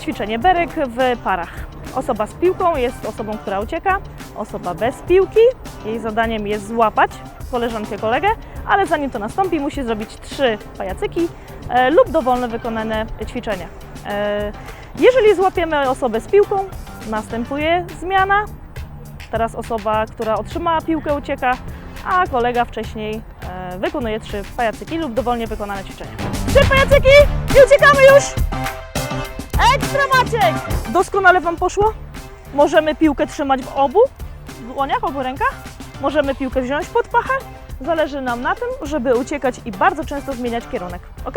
ćwiczenie berek w parach. Osoba z piłką jest osobą, która ucieka, osoba bez piłki. Jej zadaniem jest złapać koleżankę, kolegę, ale zanim to nastąpi, musi zrobić trzy pajacyki e, lub dowolne wykonane ćwiczenie. E, jeżeli złapiemy osobę z piłką, następuje zmiana. Teraz osoba, która otrzymała piłkę, ucieka, a kolega wcześniej e, wykonuje trzy pajacyki lub dowolnie wykonane ćwiczenia. Trzy pajacyki i uciekamy już! Ekstra Maciek! Doskonale Wam poszło? Możemy piłkę trzymać w obu dłoniach, obu rękach. Możemy piłkę wziąć pod pachę. Zależy nam na tym, żeby uciekać i bardzo często zmieniać kierunek. Ok?